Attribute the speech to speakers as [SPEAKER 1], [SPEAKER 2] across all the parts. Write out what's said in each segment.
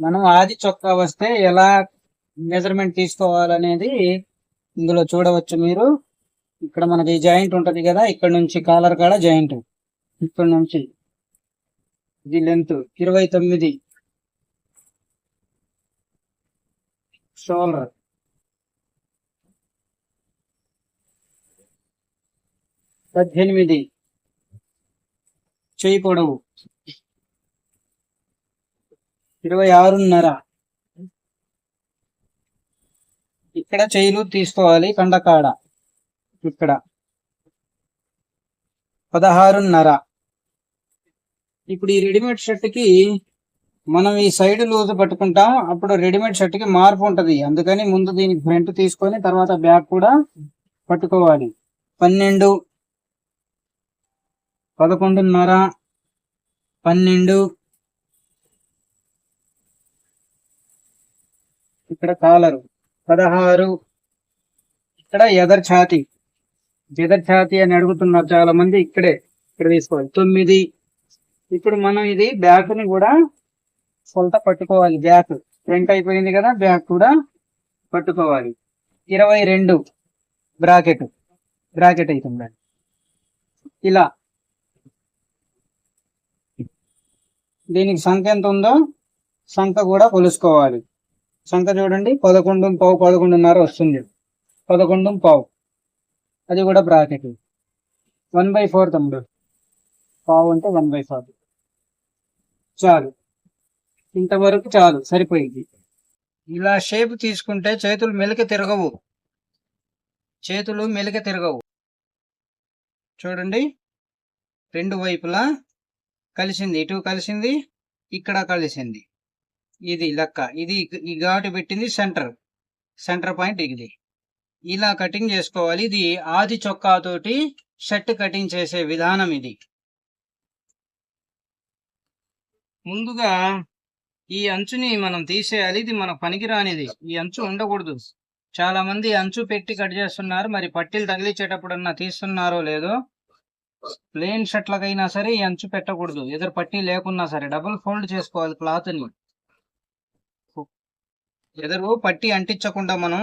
[SPEAKER 1] మనం ఆది చొక్కా వస్తే ఎలా మెజర్మెంట్ తీసుకోవాలనేది ఇందులో చూడవచ్చు మీరు. ఇక్కడ మనకి జాయింట్ ఉంటుంది కదా ఇక్కడ నుంచి కాలర్ కాడ జాయింట్. ఇక్కడ నుంచి ఇది లెంత్ ఇరవై తొమ్మిది. షోల్డర్ పద్దెనిమిది. చేయి పొడవు. ఇరవై ఆరున్నర ఇక్కడ చేయిలు తీసుకోవాలి కండకాడ. ఇక్కడ. పదహారున్నర. ఇప్పుడు ఈ రెడీమేడ్ షర్ట్కి మనం ఈ సైడ్ లూజ్ పట్టుకుంటాం. అప్పుడు రెడీమేడ్ షర్ట్కి మార్పు ఉంటుంది. అందుకని ముందు దీనికి ఫ్రంట్ తీసుకొని తర్వాత బ్యాక్ కూడా పట్టుకోవాలి. పన్నెండు. పదకొండున్నర. పన్నెండు. ఇక్కడ కాలరు. పదహారు. ఇక్కడ ఎదర్ ఛాతి ఎదర్ ఛాతి అని అడుగుతున్నారు చాలా మంది ఇక్కడే. ఇక్కడ తీసుకోవాలి. తొమ్మిది. ఇప్పుడు మనం ఇది బ్యాక్ని కూడా సొంత పట్టుకోవాలి. బ్యాక్. ఫ్రంట్ అయిపోయింది కదా బ్యాక్ కూడా పట్టుకోవాలి. ఇరవై రెండు. బ్రాకెట్. బ్రాకెట్ అవుతుంది ఇలా. దీనికి సంఖ ఎంత ఉందో? సంఖ కూడా కొలుసుకోవాలి. సంఖ చూడండి. పదకొండు పావు పదకొండున్నర వస్తుంది పదకొండు పావు. అది కూడా బ్రాకెట్ వన్ బై ఫోర్ తమ్ముడు. పావు అంటే వన్ బై ఫోర్. చాలు. ఇంతవరకు చాలు. సరిపోయింది. ఇలా షేప్ తీసుకుంటే చేతులు మెలిక తిరగవు. చేతులు మెలిక తిరగవు. చూడండి. రెండు వైపులా కలిసింది. ఇటు కలిసింది. ఇక్కడ కలిసింది. ఇది లెక్క. ఇది ఈ ఘాటు పెట్టింది సెంటర్. సెంటర్ పాయింట్ ఇది ఇలా కటింగ్ చేసుకోవాలి. ఇది ఆది చొక్కాతోటి షర్ట్ కటింగ్ చేసే విధానం ఇది. ముందుగా ఈ అంచుని మనం తీసేయాలి. ఇది మన పనికిరానిది. ఈ అంచు ఉండకూడదు. చాలా మంది అంచు పెట్టి కట్ చేస్తున్నారు. మరి పట్టీలు తగిలించేటప్పుడన్నా తీస్తున్నారో లేదో ప్లేన్ షర్ట్లకైనా సరే ఈ అంచు పెట్టకూడదు. ఎదురు పట్టీ లేకున్నా సరే డబుల్ ఫోల్డ్ చేసుకోవాలి క్లాత్ని. ఎదురు పట్టి అంటించకుండా మనం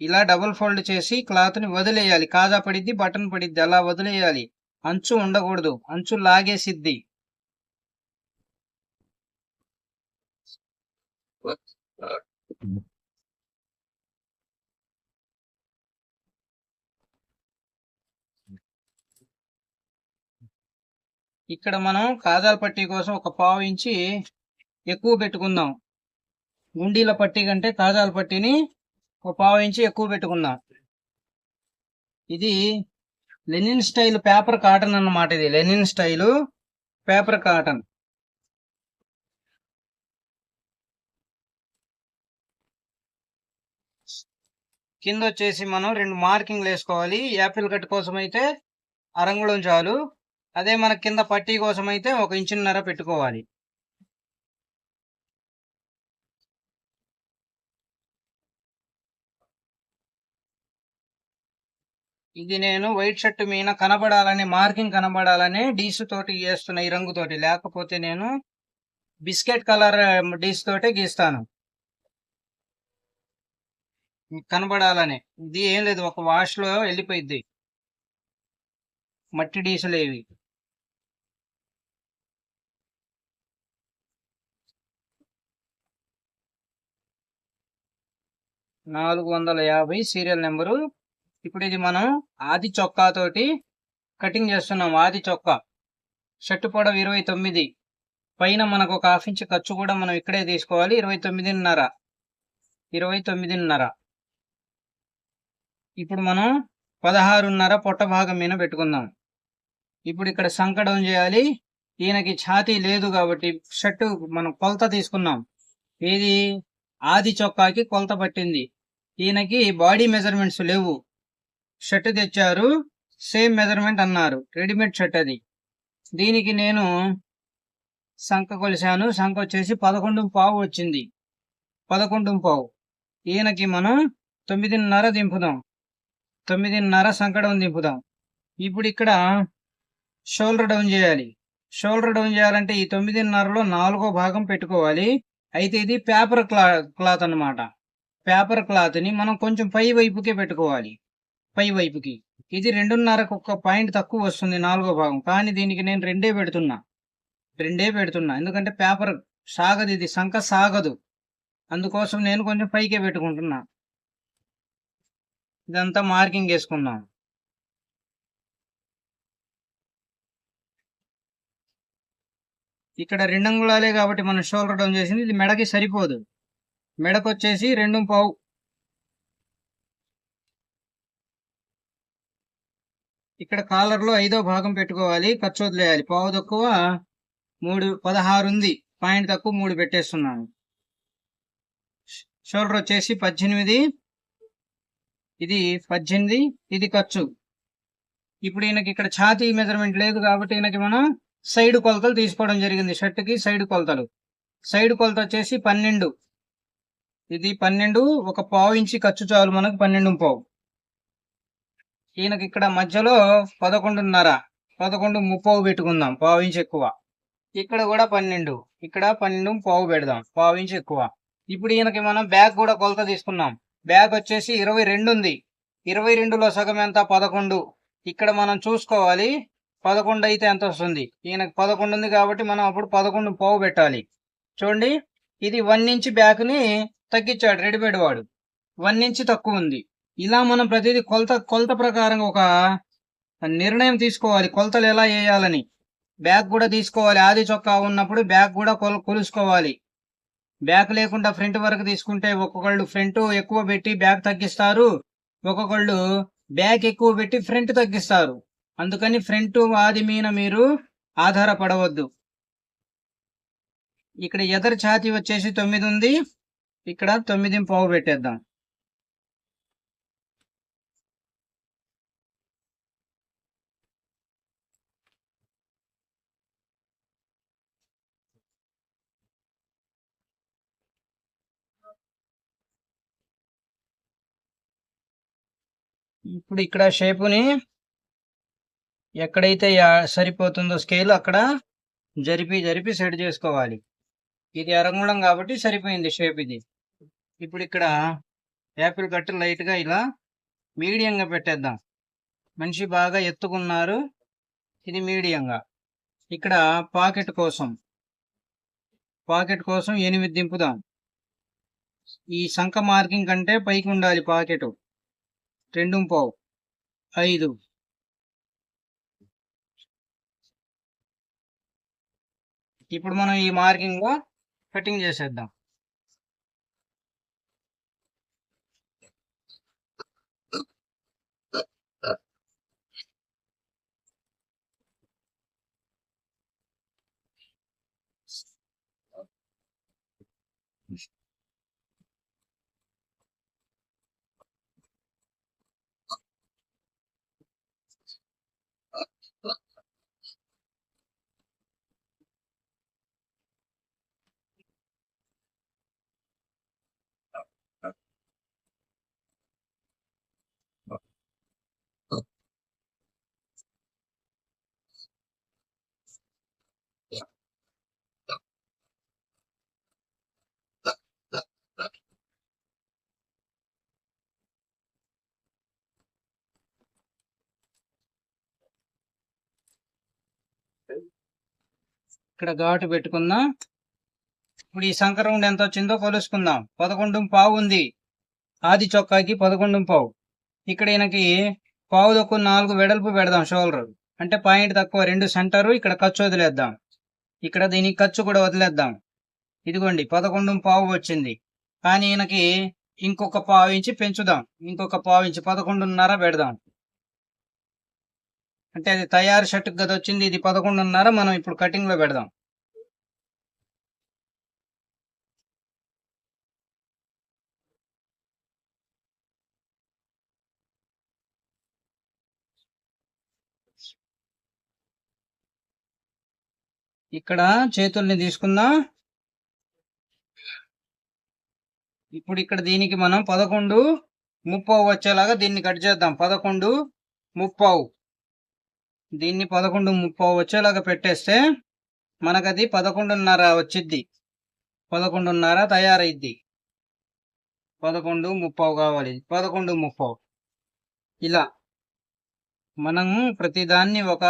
[SPEAKER 1] ఇలా డబుల్ ఫోల్డ్ చేసి క్లాత్ని వదిలేయాలి. కాజా పడిద్ది బటన్ పడిద్ది అలా వదిలేయాలి. అంచు ఉండకూడదు. అంచు లాగేసిద్ది. ఇక్కడ మనం కాజాల పట్టీ కోసం ఒక పావు ఇంచి ఎక్కువ పెట్టుకుందాం. గుండీల పట్టీ కంటే తాజాల పట్టీని ఒక పావు ఇంచి ఎక్కువ పెట్టుకున్నా. ఇది లెనిన్ స్టైల్ పేపర్ కాటన్ అన్నమాట ఇది. Linen style paper cotton. కింద వచ్చేసి మనం రెండు మార్కింగ్లు వేసుకోవాలి. యాపిల్ కట్ కోసం అయితే అరంగుళం చాలు. అదే మన కింద పట్టీ కోసం అయితే ఒక ఇంచున్నర పెట్టుకోవాలి. ఇది నేను వైట్ షర్ట్ మీద కనబడాలని మార్కింగ్ కనబడాలని డీస్ తోటి చేస్తున్న ఈ రంగుతోటి లేకపోతే నేను బిస్కెట్ కలర్ డీస్ తోటి గీస్తాను. కనబడాలని. ఇది ఏం లేదు ఒక వాష్లో వెళ్ళిపోయింది మట్టి డీసులు ఇవి నాలుగు వందల యాభై సీరియల్ నెంబరు ఇప్పుడు ఇది మనం ఆది చొక్కా తోటి కటింగ్ చేస్తున్నాం ఆది చొక్కా. షర్టు పొడవు ఇరవై తొమ్మిది. పైన మనకు ఒక హాఫ్ ఇంచ్ ఖర్చు కూడా మనం ఇక్కడే తీసుకోవాలి. ఇరవై తొమ్మిదిన్నర. ఇరవై తొమ్మిదిన్నర. ఇప్పుడు మనం పదహారున్నర పొట్ట భాగం మీద పెట్టుకుందాం. ఇప్పుడు ఇక్కడ సంక డౌన్ చేయాలి. ఈయనకి ఛాతీ లేదు కాబట్టి షర్టు మనం కొలత తీసుకున్నాం. ఏది? ఆది చొక్కాకి కొలత పట్టింది. ఈయనకి బాడీ మెజర్మెంట్స్ లేవు. షర్ట్ తెచ్చారు. సేమ్ మెజర్మెంట్ అన్నారు. రెడీమేడ్ షర్ట్ అది. దీనికి నేను సంఖ కొలిశాను. సంఖ వచ్చేసి పదకొండు పావు వచ్చింది. పదకొండు పావు. ఈయనకి మనం తొమ్మిదిన్నర దింపుదాం. తొమ్మిదిన్నర సంకడం దింపుదాం. ఇప్పుడు ఇక్కడ షోల్డర్ డౌన్ చేయాలి. షోల్డర్ డౌన్ చేయాలంటే ఈ తొమ్మిదిన్నరలో నాలుగో భాగం పెట్టుకోవాలి. అయితే ఇది పేపర్ క్లా క్లాత్ అన్నమాట. పేపర్ క్లాత్ని మనం కొంచెం పై వైపుకే పెట్టుకోవాలి. పై వైపుకి. ఇది రెండున్నరకు ఒక పాయింట్ తక్కువ వస్తుంది నాలుగో భాగం. కానీ దీనికి నేను రెండే పెడుతున్నా. రెండే పెడుతున్నా. ఎందుకంటే పేపర్ సాగదు ఇది సంఖ సాగదు. అందుకోసం నేను కొంచెం పైకే పెట్టుకుంటున్నా. ఇదంతా మార్కింగ్ వేసుకుందాం ఇక్కడ రెండు అంగుళాలే కాబట్టి మనం షోల్డర్ డౌన్ చేసింది. ఇది మెడకి సరిపోదు. మెడకు వచ్చేసి రెండు పావు ఇక్కడ కాలర్లో ఐదో భాగం పెట్టుకోవాలి ఖర్చు వదిలేయాలి పావు తక్కువ మూడు పదహారు ఉంది. పాయింట్ తక్కువ మూడు పెట్టేస్తున్నాను. షోల్డర్ వచ్చేసి పద్దెనిమిది. ఇది పద్దెనిమిది ఇది ఖర్చు. ఇప్పుడు ఈయనకి ఇక్కడ ఛాతీ మెజర్మెంట్ లేదు కాబట్టి ఈయనకి మనం సైడ్ కొలతలు తీసుకోవడం జరిగింది. షర్ట్కి సైడ్ కొలతలు. సైడ్ కొలత వచ్చేసి పన్నెండు. ఇది పన్నెండు ఒక పావు ఇంచి ఖర్చు చాలు మనకు పన్నెండు పావు. ఈయనకి ఇక్కడ మధ్యలో పదకొండున్నర పదకొండు ముప్పావు పెట్టుకుందాం పావు ఇంచి ఎక్కువ. ఇక్కడ కూడా పన్నెండు ఇక్కడ పన్నెండు పావు పెడదాం పావు ఇంచి ఎక్కువ. ఇప్పుడు ఈయనకి మనం బ్యాగ్ కూడా కొలత తీసుకున్నాం. బ్యాగ్ వచ్చేసి ఇరవై రెండు ఉంది. ఇరవై రెండులో సగం ఎంత? పదకొండు. ఇక్కడ మనం చూసుకోవాలి పదకొండు అయితే ఎంత వస్తుంది? ఈయనకు పదకొండు ఉంది కాబట్టి మనం అప్పుడు పదకొండు పావు పెట్టాలి. చూడండి ఇది వన్ ఇంచ్ బ్యాగ్ని తగ్గించాడు రెడీమేడ్ వాడు. వన్ ఇంచ్ తక్కువ ఉంది. ఇలా మనం ప్రతిదీ కొలత కొలత ప్రకారం ఒక నిర్ణయం తీసుకోవాలి. కొలతలు ఎలా వేయాలని. బ్యాగ్ కూడా తీసుకోవాలి. ఆది చొక్కా ఉన్నప్పుడు బ్యాగ్ కూడా కొల కొలుసుకోవాలి. బ్యాక్ లేకుండా ఫ్రంట్ వరకు తీసుకుంటే ఒక్కొక్కళ్ళు ఫ్రంట్ ఎక్కువ పెట్టి బ్యాక్ తగ్గిస్తారు. ఒక్కొక్కళ్ళు బ్యాక్ ఎక్కువ పెట్టి ఫ్రంట్ తగ్గిస్తారు. అందుకని ఫ్రంట్ ఆది మీద మీరు ఆధారపడవద్దు. ఇక్కడ ఎదరు ఛాతీ వచ్చేసి తొమ్మిది ఉంది. ఇక్కడ తొమ్మిది పావు పెట్టేద్దాం ఇప్పుడు ఇక్కడ షేపుని ఎక్కడైతే సరిపోతుందో స్కేల్ అక్కడ జరిపి జరిపి సెట్ చేసుకోవాలి. ఇది అరంగుళం కాబట్టి సరిపోయింది షేప్ ఇది. ఇప్పుడు ఇక్కడ యాపిల్ కట్టు లైట్గా ఇలా మీడియంగా పెట్టేద్దాం. మనిషి బాగా ఎత్తుకున్నారు. ఇది మీడియంగా ఇక్కడ పాకెట్ కోసం పాకెట్ కోసం ఎనిమిది దింపుదాం. ఈ సంఖ మార్కింగ్ కంటే పైకి ఉండాలి పాకెట్ రెండు పావు. ఐదు. ఇప్పుడు మనం ఈ మార్కింగ్ కటింగ్ చేసేద్దాం. ఇక్కడ ఘాటు పెట్టుకుందాం ఇప్పుడు ఈ సంకరం ఎంత వచ్చిందో కొలుసుకుందాం. పదకొండు పావు ఉంది. ఆది చొక్కాకి పదకొండు పావు. ఇక్కడ ఈయనకి పావు తక్కువ నాలుగు వెడల్పు పెడదాం షోల్డర్. అంటే పాయింట్ తక్కువ రెండు సెంటరు ఇక్కడ ఖర్చు వదిలేద్దాం. ఇక్కడ దీనికి ఖర్చు కూడా వదిలేద్దాం. ఇదిగోండి పదకొండు పావు వచ్చింది. కానీ ఈయనకి ఇంకొక పావు ఇంచి పెంచుదాం. ఇంకొక పావు ఇంచి పదకొండున్నర పెడదాం. అంటే అది తయారు షర్ట్ కదా వచ్చింది ఇది పదకొండున్నర మనం ఇప్పుడు కటింగ్లో పెడదాం. ఇక్కడ చేతుల్ని తీసుకుందాం. ఇప్పుడు ఇక్కడ దీనికి మనం పదకొండు ముప్పావు వచ్చేలాగా దీన్ని కట్ చేద్దాం. పదకొండు ముప్పావు. దీన్ని పదకొండు ముప్పై వచ్చేలాగా పెట్టేస్తే మనకది పదకొండున్నర వచ్చిద్ది. పదకొండున్నర తయారైద్ది. పదకొండు ముప్పై కావాలి. పదకొండు ముప్పై. ఇలా మనం ప్రతిదాన్ని ఒక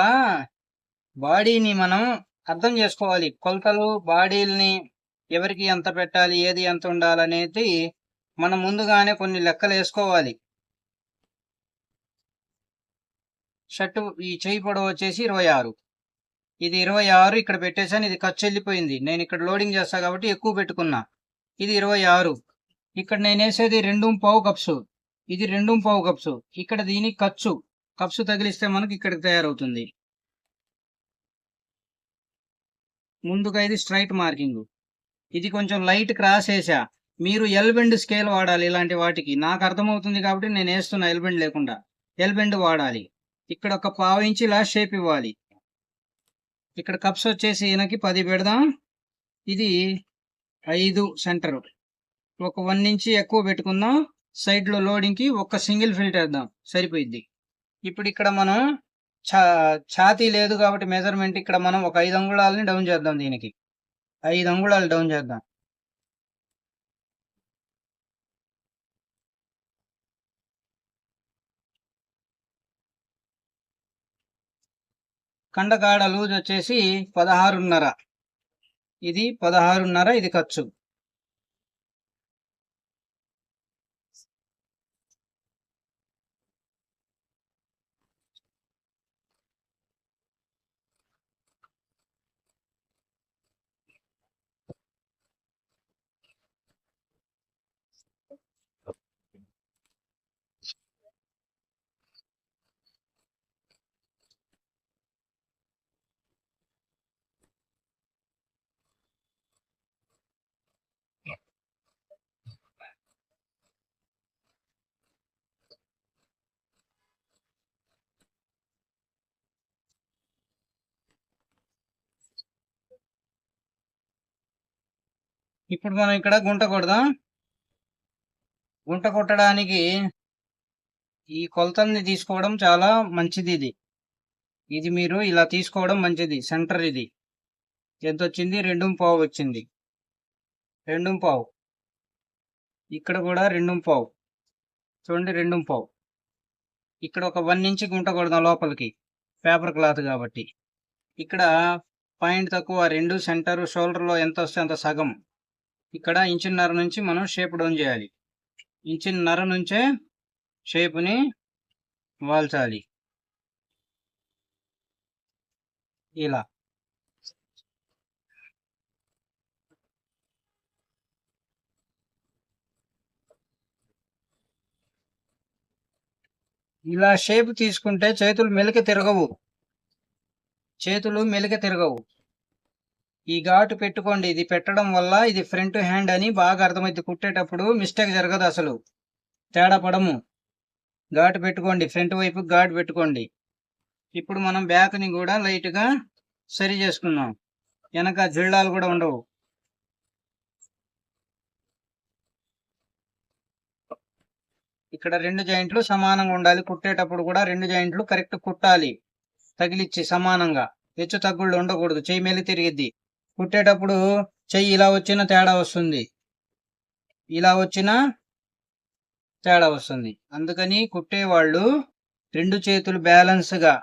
[SPEAKER 1] బాడీని మనం అర్థం చేసుకోవాలి. కొలతలు బాడీల్ని ఎవరికి ఎంత పెట్టాలి ఏది ఎంత ఉండాలనేది మనం ముందుగానే కొన్ని లెక్కలు వేసుకోవాలి. షర్టు ఈ చేయి పొడవు వచ్చేసి ఇరవై ఆరు. ఇది ఇరవై ఆరు ఇక్కడ పెట్టేశాను ఇది ఖర్చు వెళ్ళిపోయింది. నేను ఇక్కడ లోడింగ్ చేస్తా కాబట్టి ఎక్కువ పెట్టుకున్నా. ఇది ఇరవై ఆరు. ఇక్కడ నేను వేసేది రెండు పావు కప్స్. ఇది రెండు పావు కప్స్. ఇక్కడ దీని ఖర్చు. కప్స్ తగిలిస్తే మనకి ఇక్కడికి తయారవుతుంది. ముందుగా ఇది స్ట్రైట్ మార్కింగ్. ఇది కొంచెం లైట్ క్రాస్ వేసా. మీరు ఎల్బెండ్ స్కేల్ వాడాలి ఇలాంటి వాటికి. నాకు అర్థమవుతుంది కాబట్టి నేను వేస్తున్నా ఎల్బెండ్ లేకుండా. ఎల్బెండ్ వాడాలి. ఇక్కడ ఒక పావు ఇంచి ఇలా షేప్ ఇవ్వాలి. ఇక్కడ కప్స్ వచ్చేసి ఈయనకి పది పెడదాం. ఇది ఐదు సెంటర్. ఒక వన్ ఇంచి ఎక్కువ పెట్టుకుందాం. సైడ్లో లోడింగ్కి ఒక సింగిల్ ఫిల్టర్ వేద్దాం. సరిపోయిద్ది. ఇప్పుడు ఇక్కడ మనం ఛా ఛాతీ లేదు కాబట్టి మెజర్మెంట్ ఇక్కడ మనం ఒక ఐదు అంగుళాలని డౌన్ చేద్దాం దీనికి. ఐదు అంగుళాలు డౌన్ చేద్దాం. కండకాడ లూజ్ వచ్చేసి పదహారున్నర. ఇది పదహారున్నర ఇది ఖర్చు. ఇప్పుడు మనం ఇక్కడ గుంట కొడదాం. గుంట కొట్టడానికి ఈ కొలతల్ని తీసుకోవడం చాలా మంచిది ఇది. ఇది మీరు ఇలా తీసుకోవడం మంచిది. సెంటర్ ఇది. ఎంత వచ్చింది రెండు పావు వచ్చింది. రెండు పావు. ఇక్కడ కూడా రెండు పావు. చూడండి రెండు పావు. ఇక్కడ ఒక వన్ ఇంచ్ గుంట కొడదాం లోపలికి. పేపర్ క్లాత్ కాబట్టి. ఇక్కడ పాయింట్ తక్కువ రెండు సెంటర్ షోల్డర్లో ఎంత వస్తే అంత సగం. ఇక్కడ ఇంచున్నర నుంచి మనం షేప్ డౌన్ చేయాలి. ఇంచున్నర నుంచే షేప్ని వాల్చాలి. ఇలా. ఇలా షేప్ తీసుకుంటే చేతులు మెలిక తిరగవు. చేతులు మెలిక తిరగవు. ఈ ఘాటు పెట్టుకోండి. ఇది పెట్టడం వల్ల ఇది ఫ్రంట్ హ్యాండ్ అని బాగా అర్థమైంది కుట్టేటప్పుడు మిస్టేక్ జరగదు అసలు. తేడా పడము. ఘాటు పెట్టుకోండి. ఫ్రంట్ వైపు ఘాటు పెట్టుకోండి. ఇప్పుడు మనం బ్యాక్ని కూడా లైట్గా సరి చేసుకుందాం వెనక జిల్లాలు కూడా ఉండవు. ఇక్కడ రెండు జాయింట్లు సమానంగా ఉండాలి. కుట్టేటప్పుడు కూడా రెండు జాయింట్లు కరెక్ట్ కుట్టాలి. తగిలిచ్చి సమానంగా. హెచ్చు తగ్గుళ్ళు ఉండకూడదు. చేయి మేలు తిరిగిద్ది. కుట్టేటప్పుడు చెయ్యి ఇలా వచ్చిన తేడా వస్తుంది. ఇలా వచ్చిన తేడా వస్తుంది. అందుకని కుట్టేవాళ్ళు రెండు చేతులు బ్యాలెన్స్గా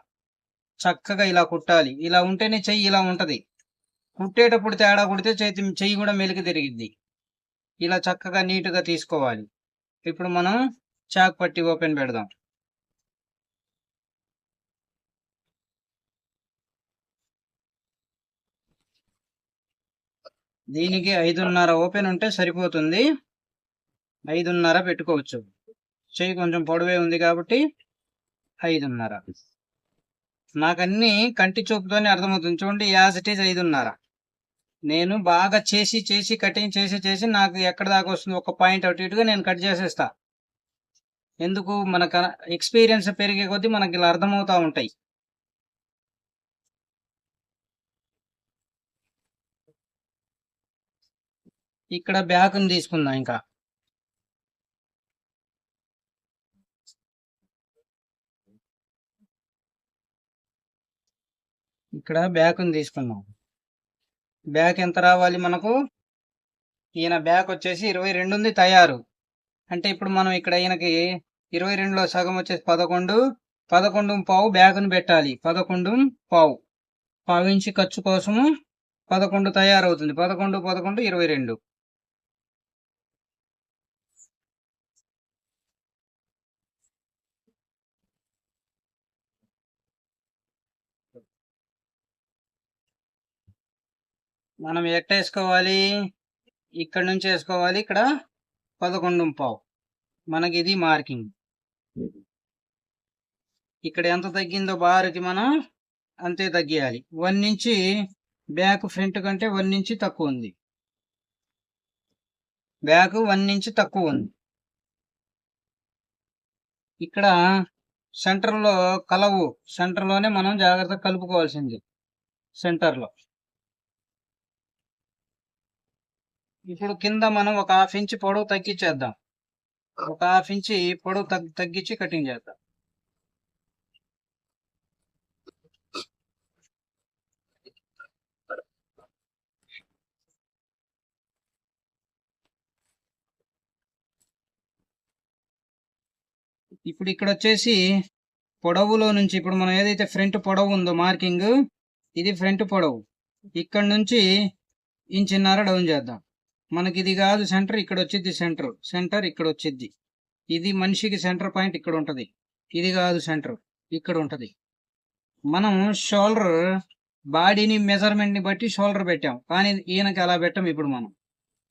[SPEAKER 1] చక్కగా ఇలా కుట్టాలి. ఇలా ఉంటేనే చెయ్యి ఇలా ఉంటుంది. కుట్టేటప్పుడు తేడా కుడితే చేతి చెయ్యి కూడా మెలికి తిరిగిద్ది. ఇలా చక్కగా నీట్గా తీసుకోవాలి. ఇప్పుడు మనం చాక్ పట్టి ఓపెన్ పెడదాం. దీనికి ఐదున్నర ఓపెన్ ఉంటే సరిపోతుంది. ఐదున్నర పెట్టుకోవచ్చు. చెయ్యి కొంచెం పొడవే ఉంది కాబట్టి ఐదున్నర. నాకు కంటి చూపుతోనే అర్థమవుతుంది. చూడండి యాజ్ ఇట్ ఈజ్ ఐదున్నర. నేను బాగా చేసి చేసి కటింగ్ చేసి చేసి నాకు ఎక్కడ దాకా వస్తుంది? ఒక పాయింట్ అటు ఇటుగా నేను కట్ చేసేస్తా. ఎందుకు? మన ఎక్స్పీరియన్స్ పెరిగే కొద్దీ మనకి ఇలా అర్థమవుతూ ఉంటాయి. ఇక్కడ బ్యాక్ని తీసుకుందాం ఇంకా. ఇక్కడ బ్యాక్ని తీసుకుందాం. బ్యాక్ ఎంత రావాలి మనకు? ఈయన బ్యాక్ వచ్చేసి ఇరవై రెండు ఉంది తయారు. అంటే ఇప్పుడు మనం ఇక్కడ ఈయనకి ఇరవై రెండులో సగం వచ్చేసి పదకొండు. పదకొండు పావు బ్యాగును పెట్టాలి. పదకొండు పావు. పావు ఖర్చు కోసము పదకొండు తయారవుతుంది. పదకొండు పదకొండు ఇరవై రెండు. మనం ఎట్ట వేసుకోవాలి? ఇక్కడ నుంచి వేసుకోవాలి ఇక్కడ పదకొండు పావు. మనకి ఇది మార్కింగ్. ఇక్కడ ఎంత తగ్గిందో బారుకి మనం అంతే తగ్గియాలి. వన్ నుంచి బ్యాక్ ఫ్రంట్ కంటే వన్ నుంచి తక్కువ ఉంది. బ్యాక్ వన్ నుంచి తక్కువ ఉంది. ఇక్కడ సెంటర్లో కలవు. సెంటర్లోనే మనం జాగ్రత్తగా కలుపుకోవాల్సింది. సెంటర్లో. ఇప్పుడు కింద మనం ఒక హాఫ్ ఇంచ్ పొడవు తగ్గించేద్దాం. ఒక హాఫ్ ఇంచి పొడవు తగ్గించి కటింగ్ చేద్దాం. ఇప్పుడు ఇక్కడ వచ్చేసి పొడవులో నుంచి ఇప్పుడు మనం ఏదైతే ఫ్రంట్ పొడవు ఉందో మార్కింగ్ ఇది ఫ్రంట్ పొడవు. ఇక్కడ నుంచి ఇంచిన్నర డౌన్ చేద్దాం. మనకి ఇది కాదు సెంటర్ ఇక్కడ వచ్చింది సెంటర్. సెంటర్ ఇక్కడ వచ్చింది ఇది మనిషికి సెంటర్ పాయింట్ ఇక్కడ ఉంటుంది ఇది కాదు సెంటర్ ఇక్కడ ఉంటుంది మనం షోల్డర్ బాడీని మెజర్మెంట్ని బట్టి షోల్డర్ పెట్టాం. కానీ ఈయనకి అలా పెట్టాం ఇప్పుడు మనం.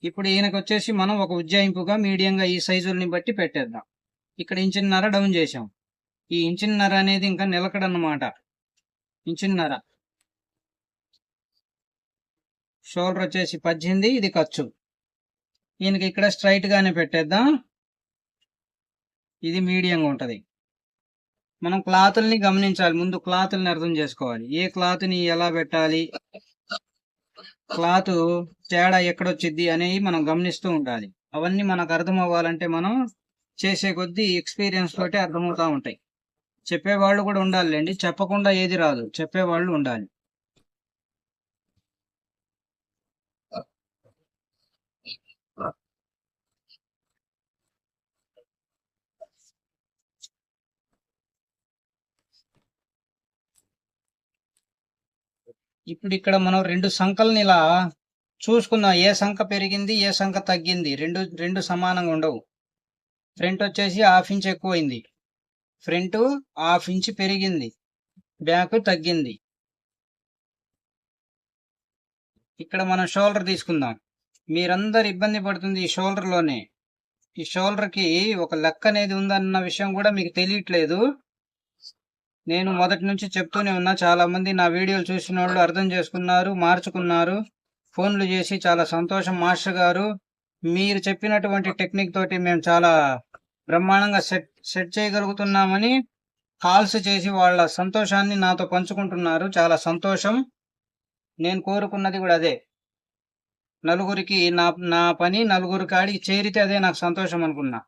[SPEAKER 1] ఇప్పుడు ఈయనకు వచ్చేసి మనం ఒక ఉజ్జాయింపుగా మీడియంగా ఈ సైజుల్ని బట్టి పెట్టేద్దాం. ఇక్కడ ఇంచిన్నర డౌన్ చేసాం ఈ ఇంచిన్నర అనేది ఇంకా నిలకడన్నమాట. ఇంచిన్నర. షోల్డర్ వచ్చేసి పద్దెనిమిది ఇది ఖర్చు. ఈయనకి ఇక్కడ స్ట్రైట్గానే పెట్టేద్దాం. ఇది మీడియంగా ఉంటుంది. మనం క్లాతుల్ని గమనించాలి. ముందు క్లాతుల్ని అర్థం చేసుకోవాలి. ఏ క్లాత్ని ఎలా పెట్టాలి? క్లాత్ తేడా ఎక్కడొచ్చిద్ది అనేవి మనం గమనిస్తూ ఉండాలి. అవన్నీ మనకు అర్థం అవ్వాలంటే మనం చేసే కొద్దీ ఎక్స్పీరియన్స్ తోటి అర్థమవుతూ ఉంటాయి. చెప్పేవాళ్ళు కూడా ఉండాలండి చెప్పకుండా ఏది రాదు. చెప్పేవాళ్ళు ఉండాలి. ఇప్పుడు ఇక్కడ మనం రెండు సంఖల్ని ఇలా చూసుకుందాం. ఏ సంఖ పెరిగింది ఏ సంఖ తగ్గింది? రెండు రెండు సమానంగా ఉండవు. ఫ్రంట్ వచ్చేసి హాఫ్ ఇంచ్ ఎక్కువైంది. ఫ్రంట్ హాఫ్ ఇంచ్ పెరిగింది. బ్యాక్ తగ్గింది. ఇక్కడ మనం షోల్డర్ తీసుకుందాం. మీరందరు ఇబ్బంది పడుతుంది ఈ షోల్డర్లోనే. ఈ షోల్డర్కి ఒక లెక్క అనేది ఉందన్న విషయం కూడా మీకు తెలియట్లేదు. నేను మొదటి నుంచి చెప్తూనే ఉన్నా చాలా మంది నా వీడియోలు చూసిన వాళ్ళు అర్థం చేసుకున్నారు మార్చుకున్నారు. ఫోన్లు చేసి చాలా సంతోషం. మాస్టర్ గారు మీరు చెప్పినటువంటి టెక్నిక్ తోటి మేము చాలా బ్రహ్మాండంగా సెట్ సెట్ చేయగలుగుతున్నామని కాల్స్ చేసి వాళ్ళ సంతోషాన్ని నాతో పంచుకుంటున్నారు. చాలా సంతోషం. నేను కోరుకున్నది కూడా అదే. నలుగురికి నా నా పని నలుగురు కాడికి చేరితే అదే నాకు సంతోషం అనుకున్నా.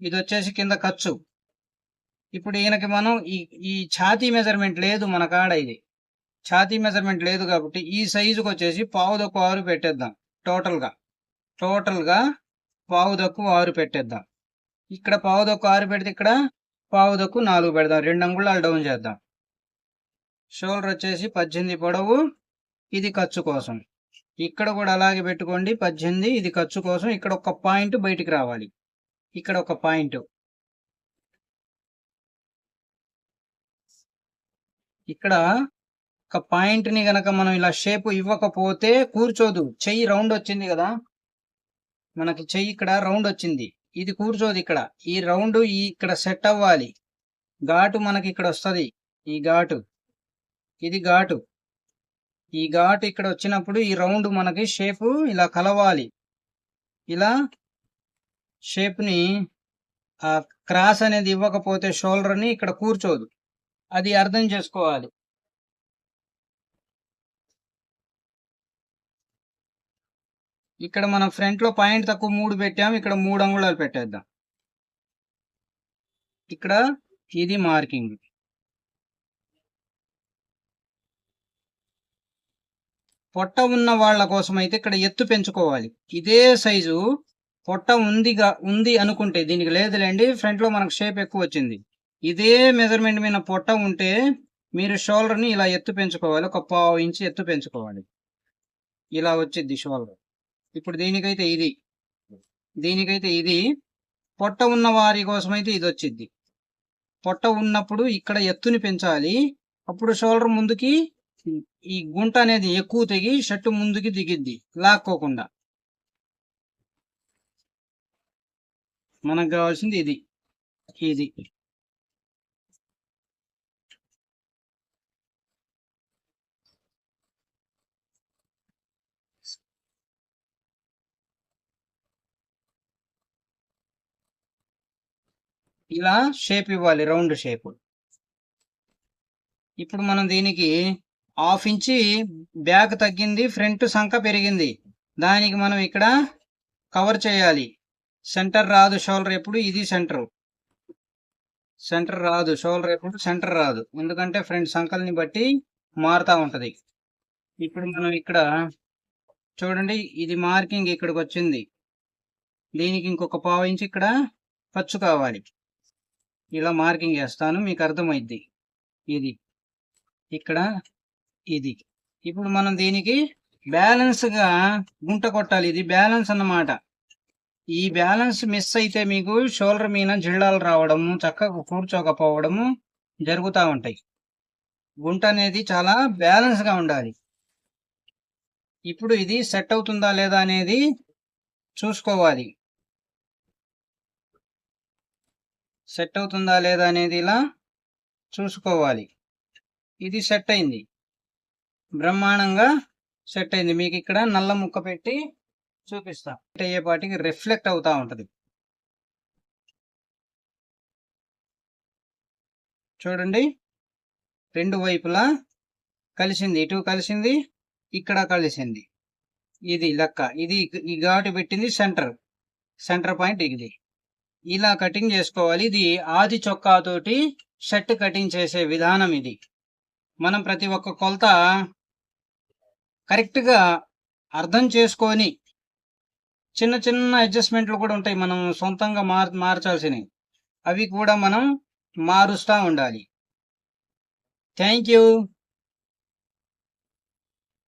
[SPEAKER 1] ఇది వచ్చేసి కింద ఖర్చు. ఇప్పుడు ఈయనకి మనం ఈ ఈ ఛాతీ మెజర్మెంట్ లేదు మన కాడ ఇది. ఛాతీ మెజర్మెంట్ లేదు కాబట్టి ఈ సైజుకి వచ్చేసి పావుదొక్కు ఆరు పెట్టేద్దాం టోటల్గా. టోటల్గా పావుదొక్కు ఆరు పెట్టేద్దాం. ఇక్కడ పావుదొక్కు ఆరు పెడితే ఇక్కడ పావు దక్కు నాలుగు పెడదాం. రెండు అంగుళాలు డౌన్ చేద్దాం. షోల్డర్ వచ్చేసి పద్దెనిమిది పొడవు ఇది ఖర్చు కోసం. ఇక్కడ కూడా అలాగే పెట్టుకోండి పద్దెనిమిది ఇది ఖర్చు కోసం. ఇక్కడ ఒక పాయింట్ బయటికి రావాలి. ఇక్కడ ఒక పాయింట్. ఇక్కడ ఒక పాయింట్ని గనక మనం ఇలా షేప్ ఇవ్వకపోతే కూర్చోదు. చెయ్యి రౌండ్ వచ్చింది కదా? మనకి చెయ్యి ఇక్కడ రౌండ్ వచ్చింది. ఇది కూర్చోదు ఇక్కడ. ఈ రౌండ్ ఈ ఇక్కడ సెట్ అవ్వాలి. ఘాటు మనకి ఇక్కడ వస్తుంది. ఈ ఘాటు. ఇది ఘాటు. ఈ ఘాటు ఇక్కడ వచ్చినప్పుడు ఈ రౌండ్ మనకి షేప్ ఇలా కలవాలి. ఇలా షేప్ని ఆ క్రాస్ అనేది ఇవ్వకపోతే షోల్డర్ని ఇక్కడ కూర్చోదు. అది అర్థం చేసుకోవాలి. ఇక్కడ మనం ఫ్రంట్లో పాయింట్ తక్కువ మూడు పెట్టాము ఇక్కడ మూడు అంగుళాలు పెట్టేద్దాం. ఇక్కడ ఇది మార్కింగ్. పొట్ట ఉన్న వాళ్ళ కోసం అయితే ఇక్కడ ఎత్తు పెంచుకోవాలి. ఇదే సైజు పొట్ట ఉందిగా ఉంది అనుకుంటే దీనికి లేదులేండి ఫ్రంట్లో మనకు షేప్ ఎక్కువ వచ్చింది. ఇదే మెజర్మెంట్ మీద పొట్ట ఉంటే మీరు షోల్డర్ని ఇలా ఎత్తు పెంచుకోవాలి. ఒక పావు ఇంచు ఎత్తు పెంచుకోవాలి. ఇలా వచ్చింది షోల్డర్ ఇప్పుడు దీనికైతే ఇది. దీనికైతే ఇది. పొట్ట ఉన్న వారి కోసం అయితే ఇది వచ్చింది. పొట్ట ఉన్నప్పుడు ఇక్కడ ఎత్తుని పెంచాలి. అప్పుడు షోల్డర్ ముందుకి ఈ గుంట అనేది ఎక్కువ తెగి షర్టు ముందుకి దిగిద్ది. లాక్కోకుండా. మనకు కావాల్సింది ఇది. ఇది. ఇలా షేప్ ఇవ్వాలి రౌండ్ షేప్ ఇప్పుడు మనం దీనికి హాఫ్ ఇంచి బ్యాక్ తగ్గింది ఫ్రంట్ సంఖ పెరిగింది. దానికి మనం ఇక్కడ కవర్ చేయాలి. సెంటర్ రాదు షోల్డర్ ఎప్పుడు ఇది సెంటర్ సెంటర్ రాదు షోల్డర్ ఎప్పుడు సెంటర్ రాదు. ఎందుకంటే ఫ్రంట్ సంఖల్ని బట్టి మారుతూ ఉంటుంది. ఇప్పుడు మనం ఇక్కడ చూడండి ఇది మార్కింగ్ ఇక్కడికి వచ్చింది. దీనికి ఇంకొక పావు ఇంచి ఇక్కడ ఖర్చు కావాలి. ఇలా మార్కింగ్ చేస్తాను మీకు అర్థమైద్ది. ఇది. ఇక్కడ ఇది. ఇప్పుడు మనం దీనికి బ్యాలెన్స్గా గుంట కొట్టాలి. ఇది బ్యాలెన్స్ అన్నమాట. ఈ బ్యాలెన్స్ మిస్ అయితే మీకు షోల్డర్ మీద జిల్లాలు రావడము చక్కగా కూర్చోకపోవడము జరుగుతూ ఉంటాయి. గుంట అనేది చాలా బ్యాలెన్స్గా ఉండాలి. ఇప్పుడు ఇది సెట్ అవుతుందా లేదా అనేది చూసుకోవాలి. సెట్ అవుతుందా లేదా అనేది ఇలా చూసుకోవాలి. ఇది సెట్ అయింది బ్రహ్మాండంగా సెట్ అయింది మీకు ఇక్కడ నల్ల ముక్క పెట్టి చూపిస్తా. సెట్ అయ్యేపాటికి రిఫ్లెక్ట్ అవుతా ఉంటుంది. చూడండి. రెండు వైపులా కలిసింది. ఇటు కలిసింది. ఇక్కడ కలిసింది. ఇది లెక్క. ఇది ఈ ఘాటు పెట్టింది సెంటర్. సెంటర్ పాయింట్ ఇది. ఇలా కటింగ్ చేసుకోవాలి. ఇది ఆది చొక్కాతోటి షర్ట్ కటింగ్ చేసే విధానం ఇది. మనం ప్రతి ఒక్క కొలత కరెక్ట్గా అర్థం చేసుకొని చిన్న చిన్న అడ్జస్ట్మెంట్లు కూడా ఉంటాయి. మనం సొంతంగా మార్ మార్చాల్సినవి. అవి కూడా మనం మారుస్తూ ఉండాలి. Thank you